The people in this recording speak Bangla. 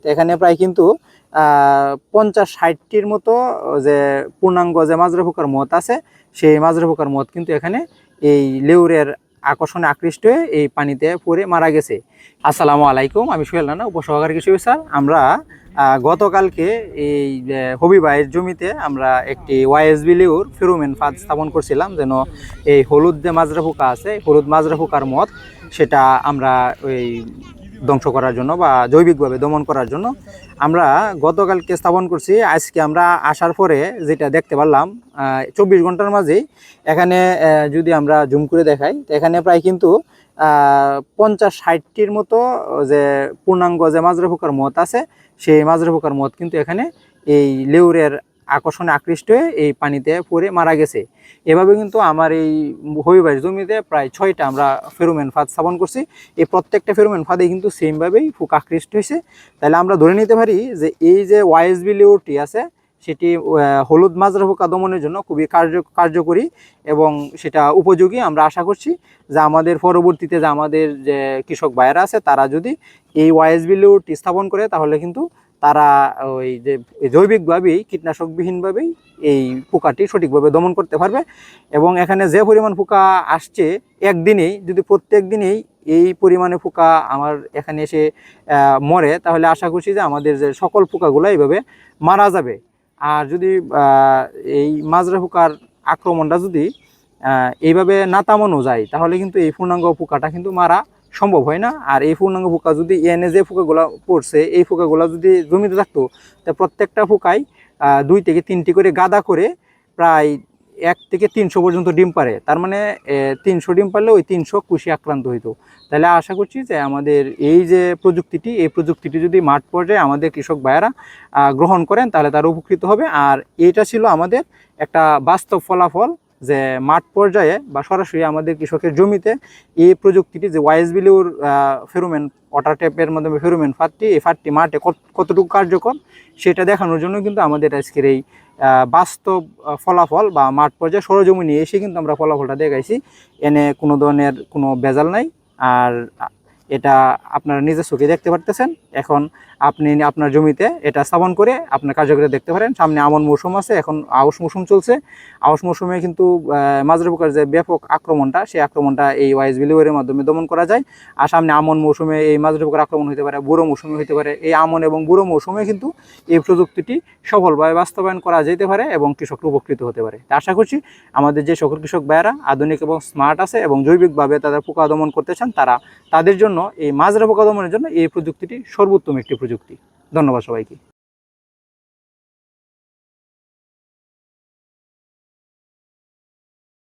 তো এখানে প্রায় কিন্তু পঞ্চাশ, ষাটটির মতো যে পূর্ণাঙ্গ যে মাজরা পোকার মত আছে, সেই মাজরা পোকার মত কিন্তু এখানে এই লেউরের আকর্ষণে আকৃষ্ট হয়ে এই পানিতে পড়ে মারা গেছে। আসসালামু আলাইকুম, আমি সোহেল রানা, উপসহকারী কৃষি অফিসার। আমরা গতকালকে এই হবি জমিতে আমরা একটি ওয়াইএসবি লেউর ফেরোমেন ফাঁদ স্থাপন করছিলাম, যেন এই হলুদ যে মাজরা পোকা আছে হলুদ মাজরা পোকার মত, সেটা আমরা ওই ধ্বংস করার জন্য বা জৈবিকভাবে দমন করার জন্য আমরা গতকালকে স্থাপন করছি। আজকে আমরা আসার পরে যেটা দেখতে পারলাম চব্বিশ ঘণ্টার মাঝেই এখানে যদি আমরা জুম করে দেখাই এখানে প্রায় কিন্তু পঞ্চাশ ষাটটির মতো যে পূর্ণাঙ্গ যে মাজরা পোকার মত আছে, সেই মাজরা পোকার মত কিন্তু এখানে এই লেউরের আকর্ষণে আকৃষ্ট হয়ে এই পানিতে পড়ে মারা গেছে। এভাবে কিন্তু আমার এই হবিবাড়ির জমিতে প্রায় ছয়টা আমরা ফেরোমেন ফাঁদ স্থাপন করছি। এই প্রত্যেকটা ফেরোমেন ফাঁদে কিন্তু সেমভাবেই ফুক আকৃষ্ট হয়েছে। তাহলে আমরা ধরে নিতে পারি যে এই যে ওয়াইএসবি লেউরটি আছে, সেটি হলুদ মাজরা পোকা দমনের জন্য খুবই কার্য, কার্যকরী এবং সেটা উপযোগী আমরা আশা করছি। যে আমাদের পরবর্তীতে যে আমাদের যে কৃষক ভাইয়েরা আছে, তারা যদি এই ওয়াইএসবি লেউরটি স্থাপন করে, তাহলে কিন্তু তারা ওই যে জৈবিকভাবেই, কীটনাশকবিহীনভাবেই এই পোকাটি সঠিকভাবে দমন করতে পারবে এবং এখানে যে পরিমাণ পোকা আসছে, একদিনেই, যদি প্রত্যেক দিনেই এই পরিমাণে পোকা আমার এখানে এসে মরে, তাহলে আশা করছি যে আমাদের যে সকল পোকাগুলো এইভাবে মারা যাবে। আর যদি এই মাজরা পোকার আক্রমণটা যদি এইভাবে না তামানো যায়, তাহলে কিন্তু এই পূর্ণাঙ্গ পোকাটা কিন্তু মারা সম্ভব হয় না। আর এই পূর্ণাঙ্গ পোকা যদি এনে যে পোকাগুলো পড়ছে, এই পোকাগুলো যদি জমিতে থাকতো, তা প্রত্যেকটা পোকায় দুই থেকে তিনটি করে গাদা করে প্রায় এক থেকে তিনশো পর্যন্ত ডিম পারে। তার মানে তিনশো ডিম পারলে ওই তিনশো কুশি আক্রান্ত হইতো। তাহলে আশা করছি যে আমাদের এই যে প্রযুক্তিটি, এই প্রযুক্তিটি যদি মাঠ পর্যায়ে আমাদের কৃষক ভাইয়েরা গ্রহণ করেন, তাহলে তারা উপকৃত হবে। আর এটা ছিল আমাদের একটা বাস্তব ফলাফল। যে মাঠ পর্যায়ে বা সরাসরি আমাদের কৃষকের জমিতে এই প্রযুক্তিটি যে ওয়াইএসবিলিউর ফেরোমেন ওয়াটার ট্যাপের মাধ্যমে ফেরোমেন ফাঁদটি, এই ফাঁদটি মাঠে কত- কতটুকু কার্যকর সেটা দেখানোর জন্য কিন্তু আমাদের আজকের এই বাস্তব ফলাফল বা মাঠ পর্যায়ে সরজমিনে এসে কিন্তু আমরা ফলাফলটা দেখাইছি। এনে কোনো ধরনের কোনো ভেজাল নাই। আর এটা আপনারা নিজের চোখে দেখতে পারতেছেন। এখন আপনি আপনার জমিতে এটা স্থাপন করে আপনার কার্যকরী দেখতে পারেন। সামনে আমন মৌসুম আছে, এখন আউশ মৌসুম চলছে। আউশ মৌসুমে কিন্তু মাজরা পোকার যে ব্যাপক আক্রমণটা, সেই আক্রমণটা এই ওয়াইস বিলিওয়ারের মাধ্যমে দমন করা যায়। আর সামনে আমন মৌসুমে এই মাজরা পোকার আক্রমণ হতে পারে, বুড়ো মৌসুমে হতে পারে। এই আমন এবং বুড়ো মৌসুমে কিন্তু এই প্রযুক্তিটি সফলভাবে বাস্তবায়ন করা যেতে পারে এবং কৃষকরা উপকৃত হতে পারে। আশা করছি আমাদের যে সকল কৃষক ভাইয়েরা আধুনিক এবং স্মার্ট আছে এবং জৈবিকভাবে তাদের পোকা দমন করতে চান, তারা তাদের জন্য এই মাজরা পোকা দমনের জন্য এই প্রযুক্তিটি সর্বোত্তম একটি প্রযুক্তি। ধন্যবাদ সবাইকে।